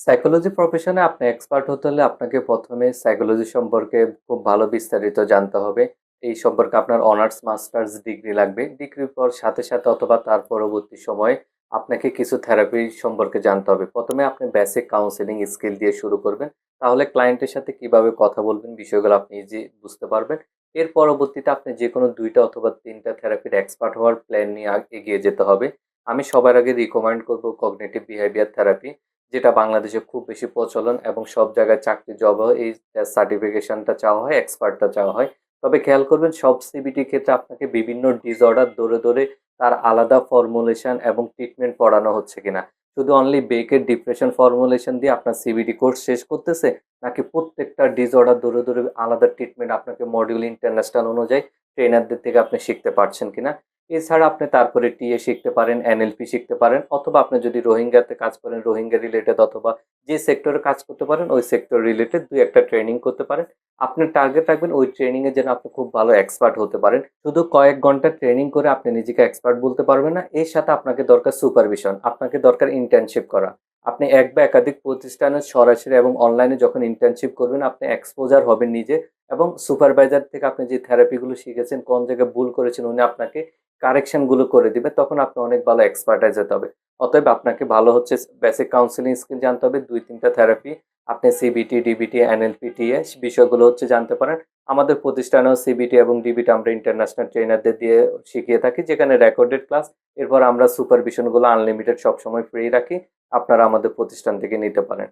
Psychology প্রফেশনে আপনি expert হতে হলে আপনাকে প্রথমে সাইকোলজি সম্পর্কে খুব ভালো বিস্তারিত জানতে হবে। এই সম্পর্কে আপনার অনার্স মাস্টার্স ডিগ্রি লাগবে। ডিগ্রির পর সাথে, সাথে অথবা তার পরবর্তী সময়ে আপনাকে কিছু থেরাপি সম্পর্কে জানতে হবে। প্রথমে আপনি বেসিক কাউন্সেলিং স্কিল দিয়ে শুরু করবেন। তাহলে ক্লায়েন্টের সাথে কীভাবে কথা বলবেন বিষয়গুলো আপনি যে বুঝতে পারবেন। এর পরবর্তীতে আপনি যেকোনো ২ টা অথবা তিনটা থেরাপির এক্সপার্ট হওয়ার প্ল্যান নিয়ে এগিয়ে যেতে হবে। আমি সবার আগে রিকমেন্ড করব কগনেটিভ বিহেভিয়ার থেরাপি যেটা বাংলাদেশে খুব বেশি প্রচলন এবং সব জায়গায় চাকরি জবেও এই সার্টিফিকেশনটা চাওয়া হয়, এক্সপার্টটা চাওয়া হয়। তবে খেয়াল করবেন সব সিবিটির ক্ষেত্রে আপনাকে বিভিন্ন ডিসঅর্ডার ধরে, ধরে তার আলাদা ফর্মুলেশন এবং ট্রিটমেন্ট পড়ানো হচ্ছে কিনা। শুধু অনলি বেকের ডিপ্রেশন ফর্মুলেশন দিয়ে আপনার সিবিটি কোর্স শেষ করতেছে নাকি প্রত্যেকটা ডিসঅর্ডার ধরে, ধরে আলাদা ট্রিটমেন্ট আপনাকে মডিউল ইন্টারন্যাশনাল অনুযায়ী ট্রেনারদের থেকে আপনি শিখতে পারছেন কিনা। এছাড়া আপনি তারপরে টিএ শিখতে পারেন, এনএলপি শিখতে পারেন অথবা আপনি যদি রোহিঙ্গাতে কাজ করেন রোহিঙ্গা রিলেটেড অথবা যে সেক্টরে কাজ করতে পারেন ওই সেক্টর রিলেটেড ২-১ ট্রেনিং করতে পারেন। আপনার টার্গেট রাখবেন ওই ট্রেনিংয়ে যেন আপনি খুব ভালো এক্সপার্ট হতে পারেন। শুধু কয়েক ঘণ্টা ট্রেনিং করে আপনি নিজেকে এক্সপার্ট বলতে পারবেন না। এর সাথে আপনাকে দরকার সুপারভিশন, আপনাকে দরকার ইন্টার্নশিপ করা। আপনি এক বা একাধিক প্রতিষ্ঠানে সরাসরি এবং অনলাইনে যখন ইন্টার্নশিপ করবেন আপনি এক্সপোজার হবেন নিজে এবং সুপারভাইজার থেকে আপনি যে থেরাপিগুলো শিখেছেন, কোন জায়গায় ভুল করেছেন উনি আপনাকে কারেকশনগুলো করে দিবে। তখন আপনি অনেক ভালো এক্সপার্টাইজ হতে হবে। অতএব আপনাকে ভালো হচ্ছে বেসিক কাউন্সেলিং স্কিল জানতে হবে ২-৩ টা থেরাপি। আপনি সিবিটি, ডিবিটি, এনএলপি, টিএ বিষয়গুলো হচ্ছে জানতে পারেন। আমাদের প্রতিষ্ঠানেও সিবিটি এবং ডিবিটি আমরা ইন্টারন্যাশনাল ট্রেনারদের দিয়ে শিখিয়ে থাকি যেখানে রেকর্ডেড ক্লাস। এরপর আমরা সুপারভিশনগুলো আনলিমিটেড সবসময় ফ্রি রাখি। আপনারা আমাদের প্রতিষ্ঠান থেকে নিতে পারেন।